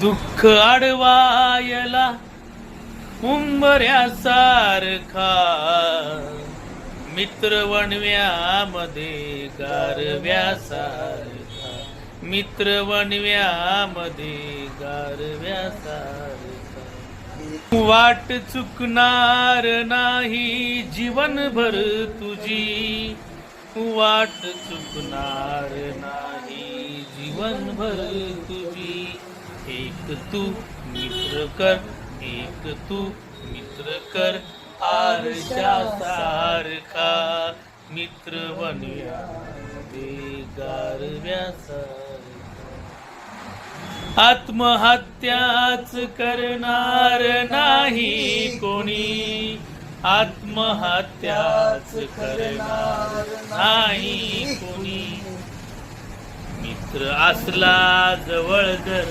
दुःख आडवायला उंबऱ्यासारखा. मित्र वणव्यामध्ये गारव्यासारखा मित्र वणव्यामध्ये गारव्यासारखा वाट चुकणार नाही जीवनभर तुझी. वाट चुकणार नाही जीवनभर तुझी. एक तू मित्र कर एक तू मित्र कर आरशा सारखा मित्र बनूया गारव्यासारखा आत्महत्याच करणार नाही कोणी आत्महत्याच करणार नाही कोणी. मित्र असला जवळ जर